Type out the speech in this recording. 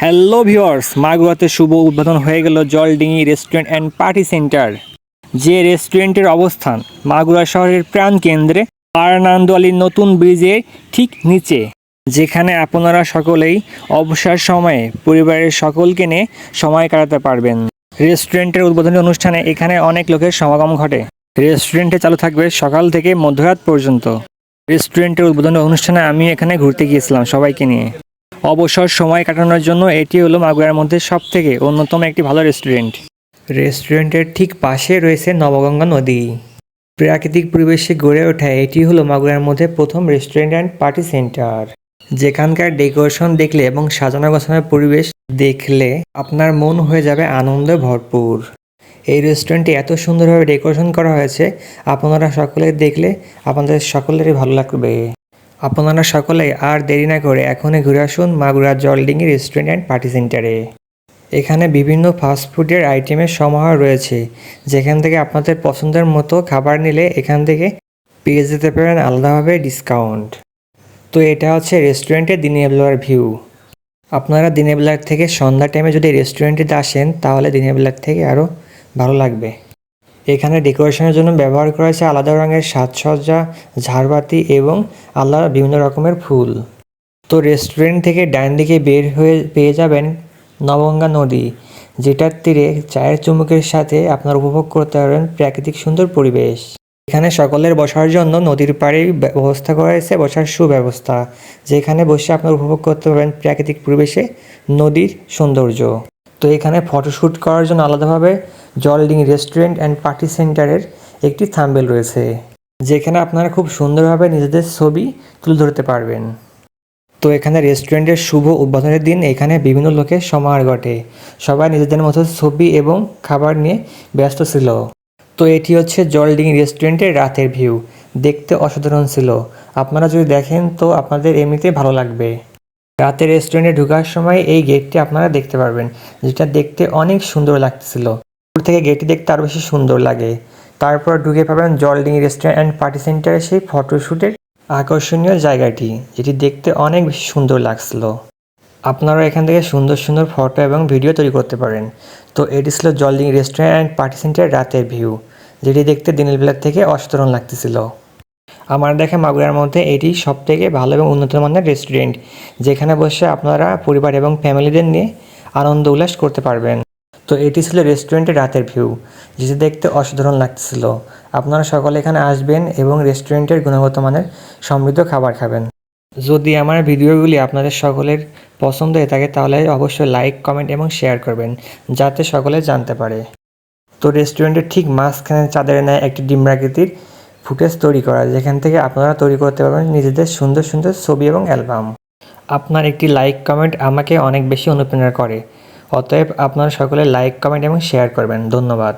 Hello viewers মাগুরাতে শুভ উদ্বোধন হয়ে গেল Joldingi restaurant and party centre যে রেস্টুরেন্টের অবস্থান, মাগুরা শহরের প্রাণকেন্দ্রে আরনান্দ আলীর নতুন ব্রিজের ঠিক নিচে। যেখানে আপনারা সকলেই অবসর সময়ে পরিবারের সকলকে নিয়ে সময় কাটাতে পারবেন। রেস্টুরেন্টের উদ্বোধনী অনুষ্ঠানে এখানে অনেক লোকের সমাগম ঘটে। রেস্টুরেন্টে চালু থাকবে সকাল থেকে মধ্যরাত পর্যন্ত। রেস্টুরেন্টের উদ্বোধনী অনুষ্ঠানে আমি এখানে ঘুরতে গিয়েছিলাম সবাইকে নিয়ে। অবসর সময় কাটানোর জন্য এটি হলো মাগুরার মধ্যে সব থেকে অন্যতম একটি ভালো রেস্টুরেন্ট। রেস্টুরেন্টের ঠিক পাশে রয়েছে নবগঙ্গা নদী। প্রাকৃতিক পরিবেশে গড়ে ওঠা এটি হলো মাগুরার মধ্যে প্রথম রেস্টুরেন্ট অ্যান্ড পার্টি সেন্টার। যেখানকার ডেকোরেশন দেখলে এবং সাজানো গোছানোর পরিবেশ দেখলে আপনার মন হয়ে যাবে আনন্দে ভরপুর। এই রেস্টুরেন্টটি এত সুন্দরভাবে ডেকোরেশন করা হয়েছে, আপনারা সকলে দেখলে আপনাদের সকলেরই ভালো লাগবে। আপনারা সকলে আর দেরি না করে এখনই ঘুরে আসুন Magura Joldingi restaurant and party সেন্টারে। এখানে বিভিন্ন ফাস্টফুডের আইটেমের সমাহার রয়েছে, যেখান থেকে আপনাদের পছন্দের মতো খাবার নিলে এখান থেকে পেয়ে যেতে পারেন আলাদাভাবে ডিসকাউন্ট। তো এটা হচ্ছে রেস্টুরেন্টের দিনের বেলার ভিউ। আপনারা দিনের বেলার থেকে সন্ধ্যা টাইমে যদি রেস্টুরেন্টে আসেন, তাহলে দিনের বেলার থেকে আরও ভালো লাগবে। এখানে ডেকোরেশনের জন্য ব্যবহার করা হয়েছে আলাদা রঙের সাজসজ্জা, ঝাড়বাতি এবং আলাদা বিভিন্ন রকমের ফুল। তো রেস্টুরেন্ট থেকে ডান দিকে বের হয়ে পেয়ে যাবেন নবঙ্গা নদী, যেটার তীরে চায়ের চুমুকের সাথে আপনার উপভোগ করতে পারবেন প্রাকৃতিক সুন্দর পরিবেশ। এখানে সকলের বসার জন্য নদীর পাড়েই ব্যবস্থা করা হয়েছে, বসার সুব্যবস্থা, যেখানে বসে আপনার উপভোগ করতে পারবেন প্রাকৃতিক পরিবেশে নদীর সৌন্দর্য। তো এখানে ফটোশ্যুট করার জন্য আলাদাভাবে জলডিং রেস্টুরেন্ট অ্যান্ড পার্টি সেন্টারের একটি থাম্বেল রয়েছে, যেখানে আপনারা খুব সুন্দরভাবে নিজেদের ছবি তুলে ধরতে পারবেন। তো এখানে রেস্টুরেন্টের শুভ উদ্বোধনের দিন, এখানে বিভিন্ন লোকের সমাহার ঘটে। সবাই নিজেদের মতো ছবি এবং খাবার নিয়ে ব্যস্ত ছিল। তো এটি হচ্ছে জলডিং রেস্টুরেন্টের রাতের ভিউ। দেখতে অসাধারণ ছিল। আপনারা যদি দেখেন, তো আপনাদের এমনিতেই ভালো লাগবে। রাতে রেস্টুরেন্টে ঢোকার সময় এই গেটটি আপনারা দেখতে পারবেন, যেটা দেখতে অনেক সুন্দর লাগতেছিল। থেকে গেটটি দেখতে আরও বেশি সুন্দর লাগে। তারপর ঢুকে পাবেন জলডিং রেস্টুরেন্ট অ্যান্ড পার্টি সেন্টারে সেই ফটোশ্যুটের আকর্ষণীয় জায়গাটি, যেটি দেখতে অনেক বেশি সুন্দর লাগছিল। আপনারা এখান থেকে সুন্দর সুন্দর ফটো এবং ভিডিও তৈরি করতে পারেন। তো এটি ছিল জলডিং রেস্টুরেন্ট অ্যান্ড পার্টি সেন্টারের রাতের ভিউ, যেটি দেখতে দিনের বেলার থেকে অসাধারণ লাগতেছিল। আমার দেখা মাগুরার মধ্যে এটি সব থেকে ভালো এবং উন্নত মানের রেস্টুরেন্ট, যেখানে বসে আপনারা পরিবার এবং ফ্যামিলিদের নিয়ে আনন্দ উল্লাস করতে পারবেন। তো এটি ছিল রেস্টুরেন্টের রাতের ভিউ, যেটি দেখতে অসাধারণ লাগতেছিল। আপনারা সকলে এখানে আসবেন এবং রেস্টুরেন্টের গুণগত মানের সমৃদ্ধ খাবার খাবেন। যদি আমার ভিডিওগুলি আপনাদের সকলের পছন্দ হয়ে থাকে, তাহলে অবশ্যই লাইক, কমেন্ট এবং শেয়ার করবেন, যাতে সকলে জানতে পারে। তো রেস্টুরেন্টের ঠিক মাঝখানে চাঁদের নেয় একটি ডিম্রাকৃতির ফুটেজ তৈরি করা, যেখান থেকে আপনারা তৈরি করতে পারবেন নিজেদের সুন্দর সুন্দর ছবি এবং অ্যালবাম। আপনার একটি লাইক, কমেন্ট আমাকে অনেক বেশি অনুপ্রেরণা করে। অতএব আপনারা সকলে লাইক কমেন্ট এবং শেয়ার করবেন। ধন্যবাদ।